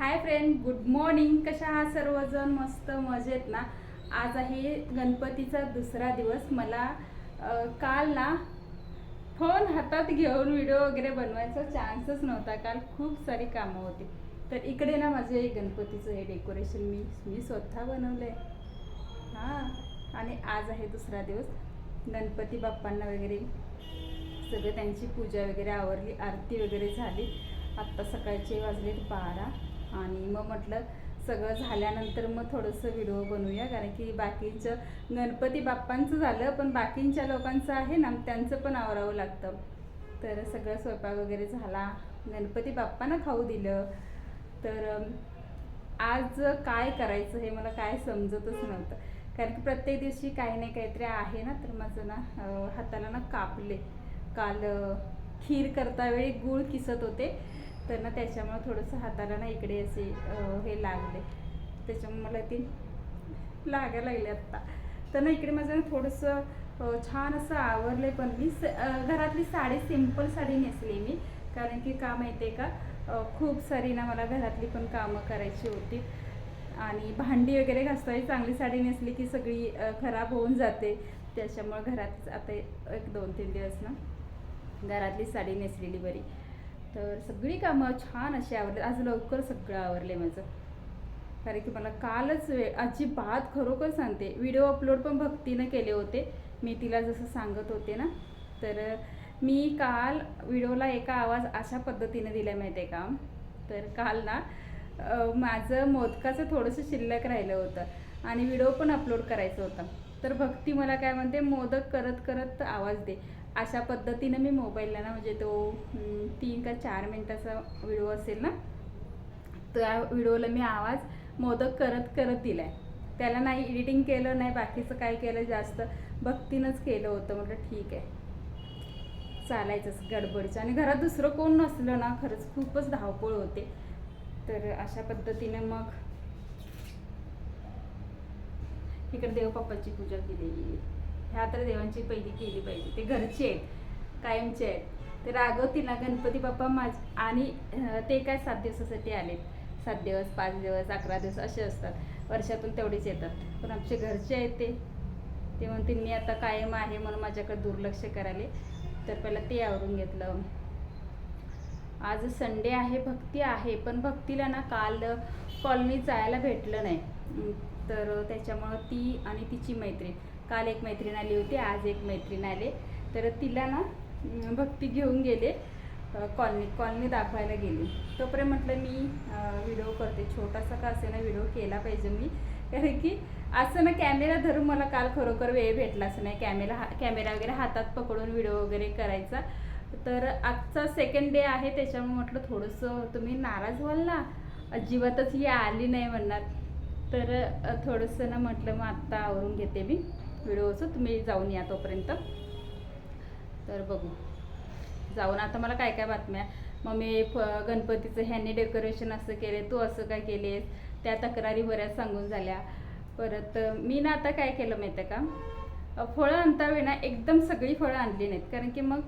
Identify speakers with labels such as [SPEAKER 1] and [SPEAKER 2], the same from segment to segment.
[SPEAKER 1] Hi friend good morning कशा आहात सर्वजण? मस्त मजेत ना? आज आहे गणपतीचा दुसरा दिवस. मला काल ना फोन हातात घेऊन व्हिडिओ वगैरे बनवायचा चान्सच नव्हता. काल खूप सारी कामं होती. तर इकडे ना माझे गणपतीचं हे डेकोरेशन मी मी स्वतः बनवलं आहे हां आणि आज आहे दुसरा दिवस. गणपती बाप्पांना वगैरे सगळं त्यांची पूजा वगैरे आवरली आरती वगैरे झाली. आत्ता सकाळचे वाजलेत बारा. आणि मग म्हटलं सगळं झाल्यानंतर मग थोडंसं व्हिडिओ बनवूया. कारण की बाकीचं गणपती बाप्पांचं झालं पण बाकींच्या लोकांचं आहे ना त्यांचं पण आवरावं लागतं. तर सगळं स्वयंपाक वगैरे झाला. गणपती बाप्पांना खाऊ दिलं. तर आज काय करायचं हे मला काय समजतच नव्हतं. कारण की प्रत्येक दिवशी काही नाही काहीतरी आहे ना तर माझं ना हाताला ना कापले. काल खीर करता वेळी गूळ किसत होते. तर ना त्याच्यामुळे थोडंसं हाताला ना इकडे असे हे लागले. त्याच्यामुळे मला ती लागायला लागले आत्ता. तर ना इकडे माझं थोडंसं छान असं आवरले पण मी स- घरातली साडी सिंपल साडी नेसली मी. कारण की का माहिती आहे का खूप सारी ना मला घरातली पण कामं करायची होती. आणि भांडी वगैरे घासताना चांगली साडी नेसली की सगळी खराब होऊन जाते. त्याच्यामुळे घरात आता एक दोन तीन दिवस ना घरातली साडी नेसलेली बरी. तर सगळी कामं छान अशी आवरली. आज लवकर सगळं आवरले माझं. कारण की मला कालच वेळ अजिबात खरोखर सांगते. व्हिडिओ अपलोड पण भक्तीनं केले होते. मी तिला जसं सांगत होते ना. तर मी काल व्हिडिओला एका आवाज अशा पद्धतीने दिला माहिती आहे का? तर काल ना माझं मोदकाचं थोडंसं शिल्लक राहिलं होतं आणि व्हिडिओ पण अपलोड करायचं होता. तर भक्ती मला काय म्हणते मोदक करत करत आवाज दे. अशा पद्धतीनं मी मोबाईलला ना म्हणजे तो तीन का चार मिनटाचा व्हिडिओ असेल ना त्या व्हिडिओला मी आवाज मोदक करत करत दिलाय. त्याला नाही एडिटिंग केलं नाही बाकीचं काय केलं जास्त भक्तीनंच केलं होतं. म्हटलं ठीक आहे. चालायचंच गडबडीचं. आणि घरात दुसरं कोण नसलं ना खरंच खूपच धावपळ होते. तर अशा पद्धतीनं मग इकडे देवबाप्पाची पूजा केली ह्या तर देवांची पहिली केली पाहिजे. ते घरचे आहेत कायमचे आहेत. ते रागवतील ना गणपती बाप्पा माझ आणि ते काय सात दिवसासाठी आलेत. सात दिवस पाच दिवस अकरा दिवस असे असतात. वर्षातून तेवढेच येतात. पण आमचे घरचे आहेत ते. ते म्हणते मी आता कायम आहे म्हणून माझ्याकडे दुर्लक्ष करायले. तर पहिला ते आवरून घेतलं. आज संडे आहे भक्ती आहे. पण भक्तीला ना काल कॉलनीत जायला भेटलं नाही. तर त्याच्यामुळं ती आणि तिची मैत्रीण. काल एक मैत्रीण आली होती आज एक मैत्रीण आले. तर तिला ना भक्ती घेऊन गेले कॉलनी कॉलनी दाखवायला गेली. तोपर्यंत म्हटलं मी व्हिडिओ करते. छोटासा का असे ना व्हिडिओ केला पाहिजे मी. कारण की असं ना कॅमेरा धरून मला काल खरोखर वेळ भेटलाच नाही. कॅमेरा हा कॅमेरा वगैरे हातात पकडून व्हिडिओ वगैरे करायचा. तर आजचा सेकंड डे आहे त्याच्यामुळे म्हटलं थोडंसं तुम्ही नाराज व्हाल ना. अजिबातच ही आली नाही म्हणणार. तर थोडंसं ना म्हटलं मग आत्ता आवरून घेते मी व्हिडिओचं. तुम्ही जाऊन या तोपर्यंत. तर बघू. जाऊन आता मला काय काय बातम्या. मग मी फ गणपतीचं ह्यांनी डेकोरेशन असं केले तू असं काय केलेस त्या तक्रारी बऱ्याच सांगून झाल्या. परत मी ना आता काय केलं माहिती आहे का फळं आणता वेळी एकदम सगळी फळं आणली नाहीत. कारण की मग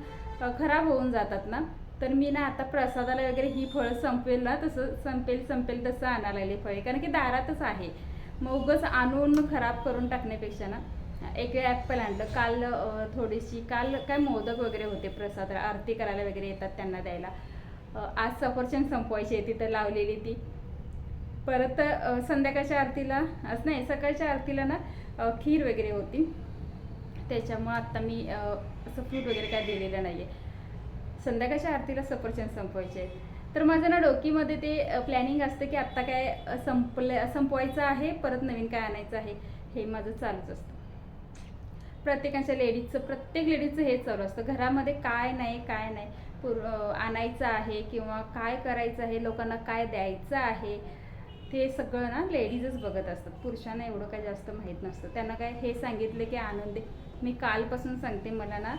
[SPEAKER 1] खराब होऊन जातात ना. तर मी ना आता प्रसादाला वगैरे ही फळं संपेल ना तसं संपेल संपेल तसं आणायला लागले फळे. कारण की दारातच आहे. मग उगाच आणून खराब करून टाकण्यापेक्षा ना एक ॲपल आणलं. काल थोडीशी काल काय मोदक वगैरे होते प्रसाद आरती करायला वगैरे येतात त्यांना द्यायला. आज सफरचंद संपवायची आहे तिथं लावलेली ती. परत संध्याकाळच्या आरतीला असं नाही सकाळच्या आरतीला ना खीर वगैरे होती. त्याच्यामुळं आत्ता मी असं फ्रूट वगैरे काय दिलेलं नाही आहे संध्याकाळच्या आरतीला सफरचंद संपवायचे. आहे तर माझं ना डोकीमध्ये ते प्लॅनिंग असतं की आत्ता काय संपलं संपवायचं आहे परत नवीन काय आणायचं आहे हे माझं चालूच असतं. प्रत्येकाच्या लेडीजचं प्रत्येक लेडीजचं हेच चालू असतं. घरामध्ये काय नाही काय नाही. पूर आणायचं आहे किंवा काय करायचं आहे लोकांना काय द्यायचं आहे ते सगळं ना लेडीजच बघत असतात. पुरुषांना एवढं काय जास्त माहीत नसतं. त्यांना काय हे सांगितलं की आनंद मी कालपासून सांगते मला ना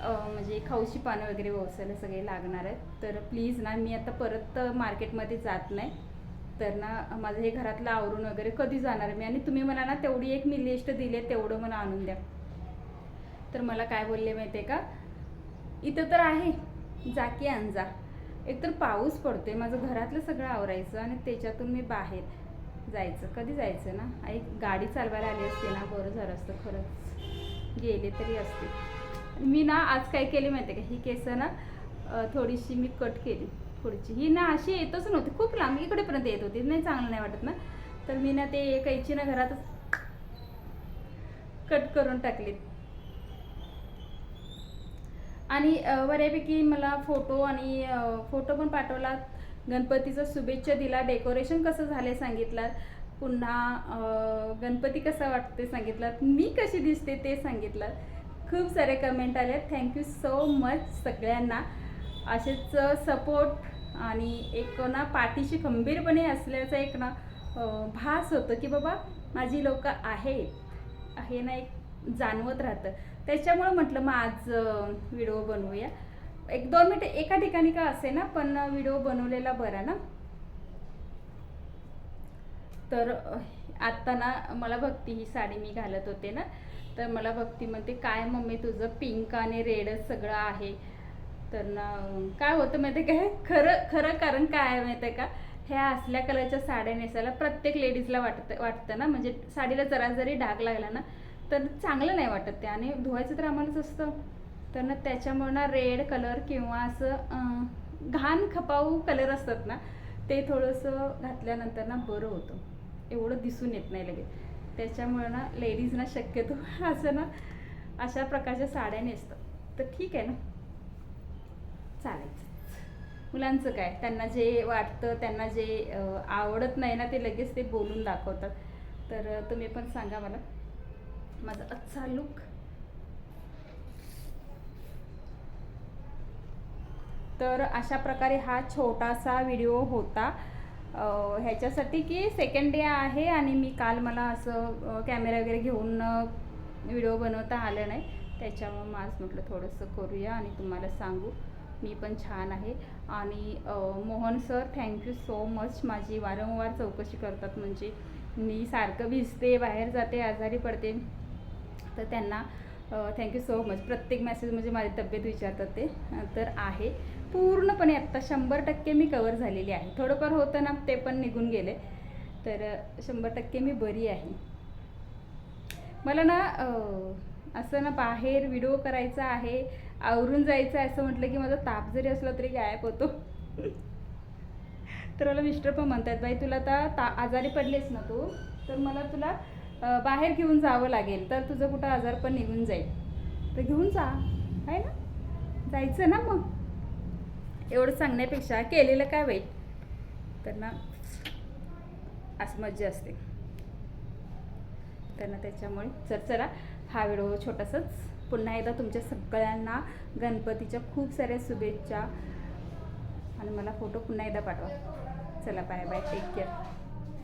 [SPEAKER 1] म्हणजे खाऊची पानं वगैरे व्यवसायाला सगळे लागणार आहेत. तर प्लीज ना मी आता परत मार्केटमध्ये जात नाही. तर ना माझं हे घरातलं आवरून वगैरे कधी जाणार मी? आणि तुम्ही मला ना तेवढी एक मी लिस्ट दिली आहे तेवढं मला आणून द्या. तर मला काय बोलले माहिती आहे का? इथं तर आहे. जा की अंजा एकतर पाऊस पडतोय माझं घरातलं सगळं आवरायचं आणि त्याच्यातून मी बाहेर जायचं. कधी जायचं ना? आई गाडी चालवायला आली असते ना बरं झालं असतं खरंच. गेले तरी असते मी ना आज काय केले माहिती का? ही केस ना थोडीशी मी कट केली. पुढची. ही ना अशी येतच नव्हती. खूप लांब. इकडेपर्यंत येत होती. नाही चांगलं नाही वाटत ना. तर मी ना ते कैची ना घरातच कट करून टाकली. आणि बऱ्यापैकी मला फोटो आणि फोटो पण पाठवला. गणपतीचं शुभेच्छा दिला. डेकोरेशन कसं झाले सांगितलं. पुन्हा गणपती कसा वाटते सांगितलं मी कशी दिसते ते सांगितलं खूप सारे कमेंट आले थँक्यू सो मच सगळ्यांना. असेच सपोर्ट आणि एक ना पाठीशी खंबीरपणे असल्याचा एक ना भास होतो की बाबा माझी लोक आहेत हे ना एक जाणवत राहतं. त्याच्यामुळं म्हटलं मग आज व्हिडिओ बनवूया. एक दोन मिनटं एका ठिकाणी का असे ना पण व्हिडिओ बनवलेला बरा ना? तर आत्ता ना मला भक्ती ही साडी मी घालत होते ना. तर मला भक्ती म्हणते काय मम्मी तुझं पिंक आणि रेडच सगळं आहे? तर ना काय होतं माहिती आहे काय खरं खरं कारण काय आहे माहिती आहे का? ह्या असल्या कलरच्या साड्या नेसायला प्रत्येक लेडीजला वाटतं वाटतं ना. म्हणजे साडीला जरा जरी डाग लागला ना तर चांगलं नाही वाटत ते. आणि धुवायचं तर आम्हालाच असतं. तर ना त्याच्यामुळे ना रेड कलर किंवा असं घाण खपाऊ कलर असतात ना ते थोडंसं घातल्यानंतर ना बरं होतं. एवढं दिसून येत नाही लगेच. त्याच्यामुळे ना लेडीजना शक्यतो असं ना अशा प्रकारच्या साड्या नेसतात. तर ठीक आहे ना? चालायचं. मुलांचं काय? त्यांना जे वाटतं त्यांना जे आवडत नाही ना ते लगेच ते बोलून दाखवतात. तर तुम्ही पण सांगा मला. माझा अच्छा लुक तर अशा प्रकारे हा छोटासा व्हिडिओ होता. ह्याच्यासाठी की सेकंड डे आहे आणि मी काल मला असं कॅमेरा वगैरे घेऊन व्हिडिओ बनवता आले नाही. त्याच्यामुळं आज म्हटलं थोडंसं करूया आणि तुम्हाला सांगू. मी पण छान आहे. आणि Mohan sir thank you so much माझी वारंवार चौकशी करतात म्हणजे मी सारखं भिजते बाहेर जाते आजारी पडते. तर त्यांना थँक्यू सो मच प्रत्येक मेसेज म्हणजे माझी तब्येत विचारतात ते. तर आहे. पूर्णपणे आत्ता शंभर टक्के मी कवर झालेली आहे. थोडंफार होतं ना ते पण निघून गेले. तर शंभर टक्के मी बरी आहे. मला ना असं ना बाहेर व्हिडिओ करायचा आहे आवरून जायचं आहे असं म्हटलं की माझा ताप जरी असला तरी गायब होतो. तर मला मिस्टर पण म्हणतात बाई तुला आता ता आजारी पडलेस ना तू? तर मला तुला बाहेर घेऊन जावं लागेल. तर तुझं कुठं आजार पण निघून जाईल. तर घेऊन जा. आहे ना? जायचं ना मग. एवढं सांगण्यापेक्षा केलेलं काय वाईट? तर असं मज्जा असते. तर ना त्याच्यामुळे चल चला हा व्हिडिओ छोटासाच. पुन्हा एकदा तुमच्या सगळ्यांना गणपतीच्या खूप साऱ्या शुभेच्छा. आणि मला फोटो पुन्हा एकदा पाठवा. चला बाय बाय टेक केअर